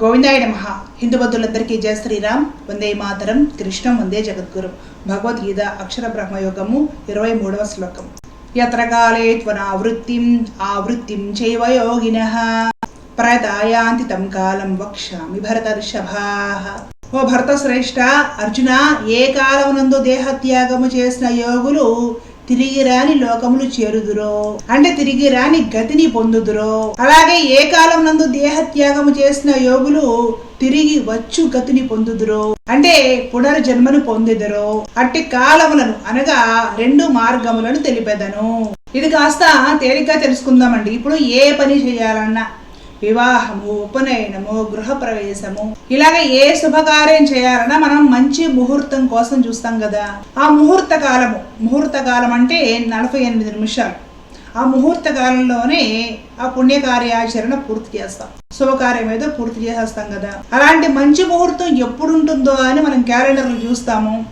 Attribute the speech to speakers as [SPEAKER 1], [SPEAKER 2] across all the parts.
[SPEAKER 1] గోవిందాయ నమ. హిందూ బంధువులందరికీ జయ శ్రీరామ్. వందే మాతరం. కృష్ణం వందే జగద్గురు. భగవద్గీత అక్షర బ్రహ్మయోగము ఇరవై మూడవ శ్లోకం. యత్ర కాలే త్వనావృత్తిం ఆవృత్తిం చైవ యోగిన. ప్రదాయాంతి తం కాలం వక్ష్యామి భరతర్షభా. ఓ భరత శ్రేష్ఠ అర్జున ఏ కాలమునందు దేహత్యాగము చేసిన యోగులు తిరిగి రాని లోకములు చేరుదురో? అంటే తిరిగి రాని గతిని పొందుదురో? అలాగే ఏ కాలం నందు దేహత్యాగము చేసిన యోగులు తిరిగి వచ్చు గతిని పొందుదురో? అంటే పునర్జన్మను పొందిదరో? అట్టి కాలములను అనగా రెండు మార్గములను తెలిపెదను. ఇది కాస్త తేలిగ్గా తెలుసుకుందామండి. ఇప్పుడు ఏ పని చేయాలన్నా? వివాహము ఉపనయనము గృహప్రవేశము. ఇలాగ ఏ శుభకార్యం చేయాలన్నా మనం మంచి ముహూర్తం కోసం చూస్తాం కదా. ఆ ముహూర్త కాలము ముహూర్త కాలం అంటే నలభై ఎనిమిది నిమిషాలు. ఆ ముహూర్త కాలంలోనే ఆ పుణ్యకార్యాచరణ పూర్తి చేస్తాం. శుభకార్యం ఏదో పూర్తి చేసేస్తాం కదా. అలాంటి మంచి ముహూర్తం ఎప్పుడు ఉంటుందో అని మనం క్యాలెండర్లు చూస్తాము.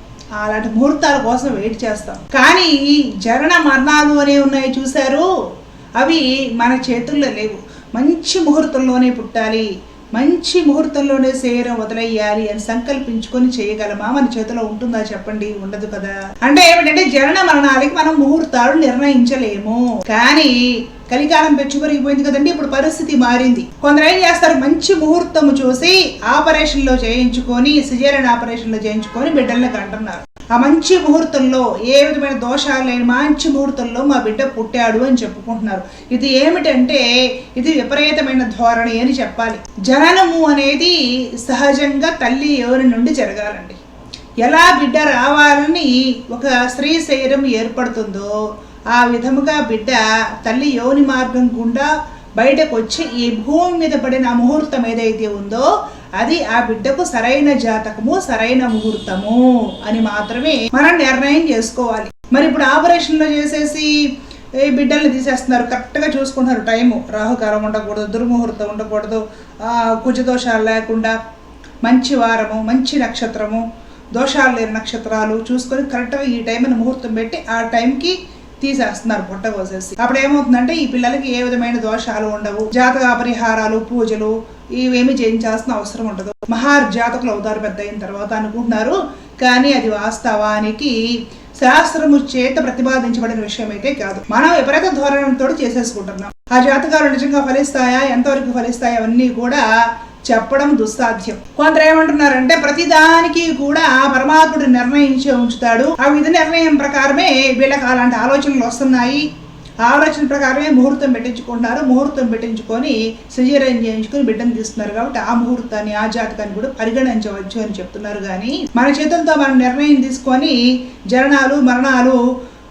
[SPEAKER 1] అలాంటి ముహూర్తాల కోసం వెయిట్ చేస్తాం. కానీ జరణ మరణాలు అనేవి ఉన్నాయి చూశారు. అవి మన చేతుల్లో లేవు. మంచి ముహూర్తంలోనే పుట్టాలి. మంచి ముహూర్తంలోనే శరీరం వదిలేయాలి అని సంకల్పించుకొని చేయగలమా? మన చేతిలో ఉంటుందా చెప్పండి? ఉండదు కదా. అంటే ఏమిటంటే జనన మరణాలకి మనం ముహూర్తాలు నిర్ణయించలేము. కానీ కలికాలం పెంచుకొరిగిపోయింది కదండి ఇప్పుడు పరిస్థితి మారింది. కొందరు ఏం చేస్తారు? మంచి ముహూర్తం చూసి ఆపరేషన్లో చేయించుకొని సిజేరియన్ ఆపరేషన్లో చేయించుకొని బిడ్డల్ని కంటున్నారు. ఆ మంచి ముహూర్తంలో ఏ విధమైన దోషాలు లేని మంచి ముహూర్తంలో మా బిడ్డ పుట్టాడు అని చెప్పుకుంటున్నారు. ఇది ఏమిటంటే ఇది విపరీతమైన ధోరణి అని చెప్పాలి. జననము అనేది సహజంగా తల్లి ఎవరి నుండి జరగాలండి. ఎలా బిడ్డ రావాలని ఒక స్త్రీ శరీరం ఏర్పడుతుందో ఆ విధముగా బిడ్డ తల్లి యోని మార్గం గుండా బయటకు వచ్చి ఈ భూమి మీద పడిన ముహూర్తం ఏదైతే ఉందో అది ఆ బిడ్డకు సరైన జాతకము సరైన ముహూర్తము అని మాత్రమే మనం నిర్ణయం చేసుకోవాలి. మరి ఇప్పుడు ఆపరేషన్లో చేసేసి ఈ బిడ్డల్ని తీసేస్తున్నారు కరెక్ట్గా చూసుకుంటున్నారు టైము. రాహుకాలం ఉండకూడదు దుర్ముహూర్తం ఉండకూడదు కుజదోషాలు లేకుండా మంచి వారము మంచి నక్షత్రము దోషాలు లేని నక్షత్రాలు చూసుకొని కరెక్ట్గా ఈ టైంని ముహూర్తం పెట్టి ఆ టైంకి తీసేస్తున్నారు పొట్ట కోసేసి. అప్పుడు ఏమవుతుందంటే ఈ పిల్లలకి ఏ విధమైన దోషాలు ఉండవు. జాతక పరిహారాలు పూజలు ఇవేమి చేయించాల్సిన అవసరం ఉండదు. మహార్ జాతకులు అవుతారు పెద్ద అయిన తర్వాత అనుకుంటున్నారు. కానీ అది వాస్తవానికి శాస్త్రము చేత ప్రతిపాదించబడిన విషయం అయితే కాదు. మనం విపరీత ధోరణితో చేసేసుకుంటున్నాం. ఆ జాతకాలు నిజంగా ఫలిస్తాయా? ఎంతవరకు ఫలిస్తాయా అవన్నీ కూడా చెప్పడం దుస్సాధ్యం. కొందరు ఏమంటున్నారంటే ప్రతిదానికి కూడా పరమాత్ముడు నిర్ణయించి ఉంచుతాడు. ఆ విధి నిర్ణయం ప్రకారమే వీళ్ళకి అలాంటి ఆలోచనలు వస్తున్నాయి. ఆలోచన ప్రకారమే ముహూర్తం పెట్టించుకుంటున్నారు. ముహూర్తం పెట్టించుకొని సజీరం చేయించుకొని బిడ్డను తీస్తున్నారు కాబట్టి ఆ ముహూర్తాన్ని ఆ జాతకాన్ని కూడా పరిగణించవచ్చు అని చెప్తున్నారు. కానీ మన చేతులతో మనం నిర్ణయం తీసుకొని జననాలు మరణాలు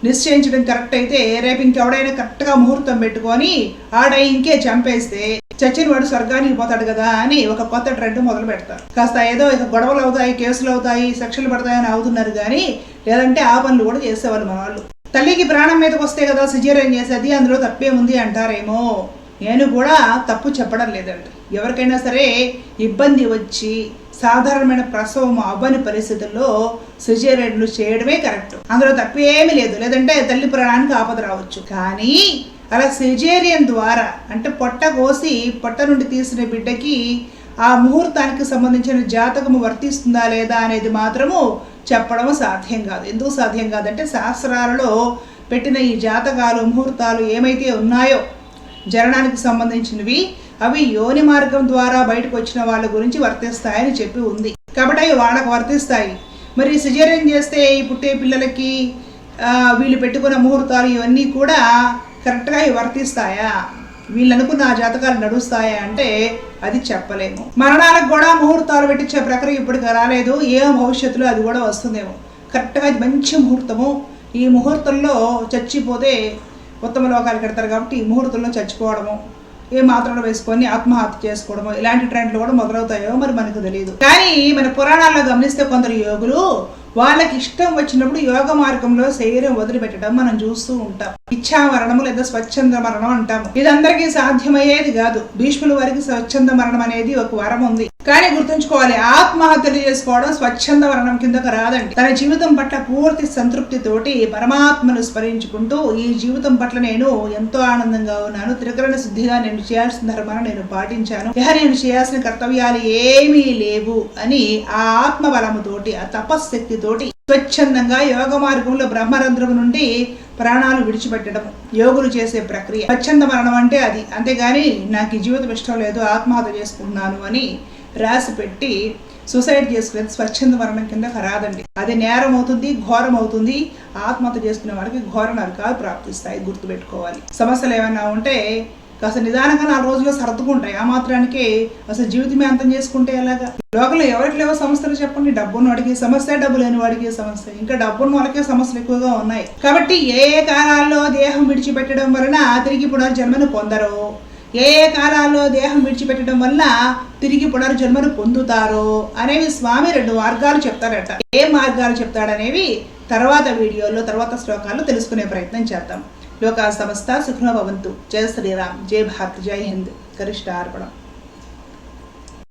[SPEAKER 1] నిశ్చయించడం కరెక్ట్ అయితే రేపు ఇంకెవడైనా కరెక్ట్గా ముహూర్తం పెట్టుకొని ఆడై ఇంకే చంపేస్తే చచ్చిన వాడు స్వర్గానికి పోతాడు కదా అని ఒక కొత్త ట్రెండ్ మొదలు పెడతారు. కాస్త ఏదో ఇక గొడవలు అవుతాయి కేసులు అవుతాయి శిక్షలు పడతాయని అవుతున్నారు కానీ లేదంటే ఆ పనులు కూడా చేసేవాళ్ళు మన వాళ్ళు. తల్లికి ప్రాణం మీదకి వస్తే కదా సిజేరియన్ చేసేది అందులో తప్పే ఉంది అంటారేమో. నేను కూడా తప్పు చెప్పడం లేదండి. ఎవరికైనా సరే ఇబ్బంది వచ్చి సాధారణమైన ప్రసవం అవ్వని పరిస్థితుల్లో సిజేరియన్లు చేయడమే కరెక్ట్. అందులో తప్పేమీ లేదు. లేదంటే తల్లి ప్రాణానికి ఆపద రావచ్చు. కానీ అలా సిజేరియన్ ద్వారా అంటే పొట్ట కోసి పొట్ట నుండి తీసిన బిడ్డకి ఆ ముహూర్తానికి సంబంధించిన జాతకము వర్తిస్తుందా లేదా అనేది మాత్రము చెప్పడం సాధ్యం కాదు. ఎందుకు సాధ్యం కాదంటే శాస్త్రాలలో పెట్టిన ఈ జాతకాలు ముహూర్తాలు ఏమైతే ఉన్నాయో జరణానికి సంబంధించినవి అవి యోని మార్గం ద్వారా బయటకు వచ్చిన వాళ్ళ గురించి వర్తిస్తాయని చెప్పి ఉంది. కాబట్టి అవి వాళ్ళకు వర్తిస్తాయి. మరి సిజేరియన్ చేస్తే ఈ పుట్టే పిల్లలకి వీళ్ళు పెట్టుకున్న ముహూర్తాలు ఇవన్నీ కూడా కరెక్ట్గా వర్తిస్తాయా? వీళ్ళు అనుకున్న ఆ జాతకాలు నడుస్తాయా అంటే అది చెప్పలేము. మరణాలకు కూడా ముహూర్తాలు పెట్టించే ప్రక్రియ ఇప్పటికి రాలేదు. ఏ భవిష్యత్తులో అది కూడా వస్తుందేమో. కరెక్ట్గా అది మంచి ముహూర్తము. ఈ ముహూర్తంలో చచ్చిపోతే ఉత్తమ లోకాలకు పెడతారు కాబట్టి ఈ ముహూర్తంలో చచ్చిపోవడము. ఏ మాత్రలు వేసుకొని ఆత్మహత్య చేసుకోవడము ఇలాంటి ట్రెండ్లు కూడా మొదలవుతాయో మరి మనకు తెలియదు కానీ మన పురాణాల్లో గమనిస్తే కొందరు యోగులు వాళ్ళకి ఇష్టం వచ్చినప్పుడు యోగ మార్గంలో శరీరం వదిలిపెట్టడం మనం చూస్తూ ఉంటాం. ఇచ్ఛా మరణము లేదా స్వచ్ఛంద మరణం అంటాము. ఇది అందరికీ సాధ్యమయ్యేది కాదు. భీష్ముల వారికి స్వచ్ఛంద మరణం అనేది ఒక వరం ఉంది. కానీ గుర్తుంచుకోవాలి ఆత్మహత్యలు చేసుకోవడం స్వచ్ఛంద మరణం కిందకు రాదండి. తన జీవితం పట్ల పూర్తి సంతృప్తితోటి పరమాత్మను స్మరించుకుంటూ ఈ జీవితం పట్ల నేను ఎంతో ఆనందంగా ఉన్నాను. త్రికరణ శుద్ధిగా నేను చేయాల్సిన ధర్మాన్ని నేను పాటించాను. ఇహ నేను చేయాల్సిన కర్తవ్యాలు ఏమీ లేవు అని ఆ ఆత్మ బలముతోటి ఆ తపశ్శక్తితోటి స్వచ్ఛందంగా యోగ మార్గంలో బ్రహ్మరంధ్రం నుండి ప్రాణాలు విడిచిపెట్టడం యోగులు చేసే ప్రక్రియ. స్వచ్ఛంద మరణం అంటే అది. అంతేగాని నాకు ఈ జీవితం ఇష్టం లేదు ఆత్మహత్య చేసుకున్నాను అని రాసి పెట్టి సూసైడ్ చేసుకునేది స్వచ్ఛంద మరణం కింద రాదండి. అది నేరం అవుతుంది ఘోరం అవుతుంది. ఆత్మహత్య చేసుకునే వాడికి ఘోర నరకాలు ప్రాప్తిస్తాయి గుర్తుపెట్టుకోవాలి. సమస్యలు ఏమైనా ఉంటే కాస్త నిదానంగా నాలుగు రోజుల్లో సర్దుకుంటాయి. ఆ మాత్రానికి అసలు జీవితమే అంతం చేసుకుంటే ఎలాగా? లోకంలో ఎవరికి లేవో సమస్యలు చెప్పండి. డబ్బున్న వాడికి సమస్య డబ్బు లేని వాడికి సమస్య. ఇంకా డబ్బున్న వాళ్ళకే సమస్యలు ఎక్కువగా ఉన్నాయి. కాబట్టి ఏ ఏ కాలాల్లో దేహం విడిచిపెట్టడం వలన తిరిగి పునర్జన్మను పొందరు? ఏ ఏ కాలాల్లో దేహం విడిచిపెట్టడం వల్ల తిరిగి పునర్జన్మను పొందుతారో? అనేవి స్వామి రెండు మార్గాలు చెప్తారట. ఏ మార్గాలు చెప్తాడనేవి తర్వాత వీడియోలో తర్వాత శ్లోకాల్లో తెలుసుకునే ప్రయత్నం చేద్దాం. లోకా సమస్త సుఖనో భవంతు. జయ శ్రీరామ్. జయ భారత్. జై హింద్. గరిష్ట అర్పణం.